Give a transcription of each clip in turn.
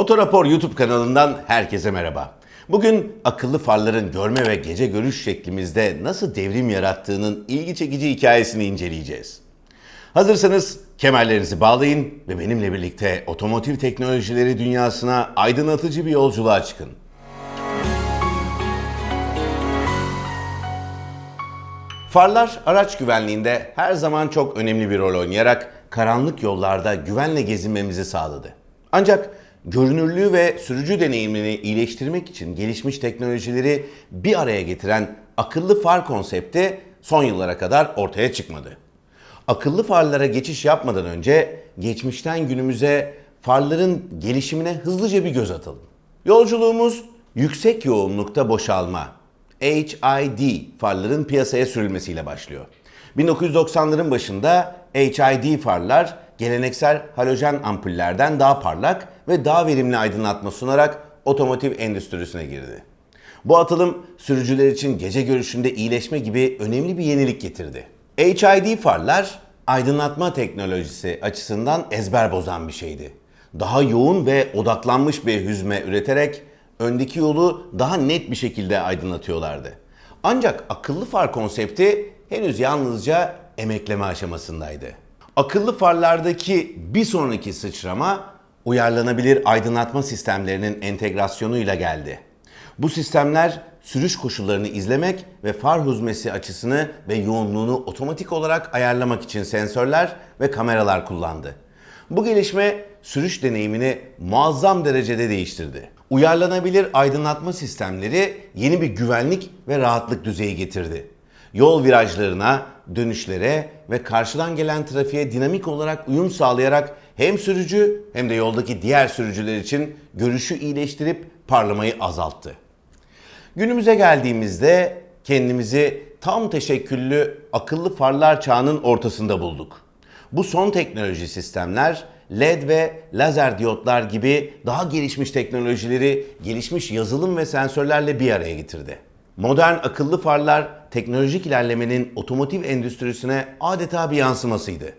Otorapor YouTube kanalından herkese merhaba. Bugün akıllı farların görme ve gece görüş şeklimizde nasıl devrim yarattığının ilgi çekici hikayesini inceleyeceğiz. Hazırsanız kemerlerinizi bağlayın ve benimle birlikte otomotiv teknolojileri dünyasına aydınlatıcı bir yolculuğa çıkın. Farlar araç güvenliğinde her zaman çok önemli bir rol oynayarak karanlık yollarda güvenle gezinmemizi sağladı. Ancak görünürlüğü ve sürücü deneyimini iyileştirmek için gelişmiş teknolojileri bir araya getiren akıllı far konsepti son yıllara kadar ortaya çıkmadı. Akıllı farlara geçiş yapmadan önce geçmişten günümüze farların gelişimine hızlıca bir göz atalım. Yolculuğumuz yüksek yoğunlukta boşalma, HID farların piyasaya sürülmesiyle başlıyor. 1990'ların başında HID farlar geleneksel halojen ampullerden daha parlak ve daha verimli aydınlatma sunarak otomotiv endüstrisine girdi. Bu atılım sürücüler için gece görüşünde iyileşme gibi önemli bir yenilik getirdi. HID farlar aydınlatma teknolojisi açısından ezber bozan bir şeydi. Daha yoğun ve odaklanmış bir hüzme üreterek öndeki yolu daha net bir şekilde aydınlatıyorlardı. Ancak akıllı far konsepti henüz yalnızca emekleme aşamasındaydı. Akıllı farlardaki bir sonraki sıçrama uyarlanabilir aydınlatma sistemlerinin entegrasyonuyla geldi. Bu sistemler sürüş koşullarını izlemek ve far huzmesi açısını ve yoğunluğunu otomatik olarak ayarlamak için sensörler ve kameralar kullandı. Bu gelişme sürüş deneyimini muazzam derecede değiştirdi. Uyarlanabilir aydınlatma sistemleri yeni bir güvenlik ve rahatlık düzeyi getirdi. Yol virajlarına, dönüşlere ve karşıdan gelen trafiğe dinamik olarak uyum sağlayarak hem sürücü hem de yoldaki diğer sürücüler için görüşü iyileştirip parlamayı azalttı. Günümüze geldiğimizde kendimizi tam teşekküllü akıllı farlar çağının ortasında bulduk. Bu son teknoloji sistemler LED ve lazer diyotlar gibi daha gelişmiş teknolojileri gelişmiş yazılım ve sensörlerle bir araya getirdi. Modern akıllı farlar teknolojik ilerlemenin otomotiv endüstrisine adeta bir yansımasıydı.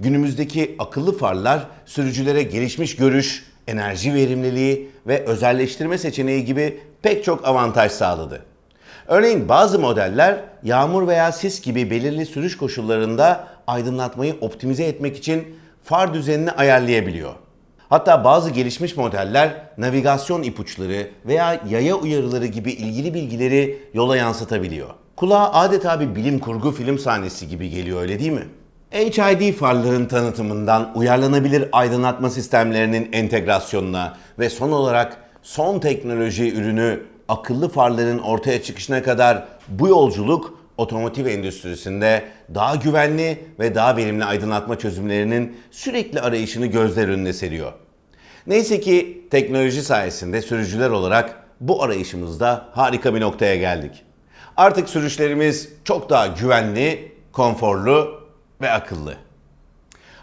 Günümüzdeki akıllı farlar sürücülere gelişmiş görüş, enerji verimliliği ve özelleştirme seçeneği gibi pek çok avantaj sağladı. Örneğin bazı modeller yağmur veya sis gibi belirli sürüş koşullarında aydınlatmayı optimize etmek için far düzenini ayarlayabiliyor. Hatta bazı gelişmiş modeller navigasyon ipuçları veya yaya uyarıları gibi ilgili bilgileri yola yansıtabiliyor. Kulağa adeta bir bilim kurgu film sahnesi gibi geliyor öyle değil mi? HID farların tanıtımından uyarlanabilir aydınlatma sistemlerinin entegrasyonuna ve son olarak son teknoloji ürünü akıllı farların ortaya çıkışına kadar bu yolculuk otomotiv endüstrisinde daha güvenli ve daha verimli aydınlatma çözümlerinin sürekli arayışını gözler önüne seriyor. Neyse ki teknoloji sayesinde sürücüler olarak bu arayışımızda harika bir noktaya geldik. Artık sürüşlerimiz çok daha güvenli, konforlu ve akıllı.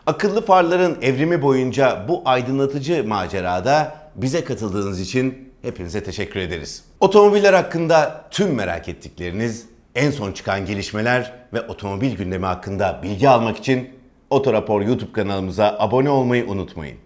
Akıllı farların evrimi boyunca bu aydınlatıcı macerada bize katıldığınız için hepinize teşekkür ederiz. Otomobiller hakkında tüm merak ettikleriniz, en son çıkan gelişmeler ve otomobil gündemi hakkında bilgi almak için Otorapor YouTube kanalımıza abone olmayı unutmayın.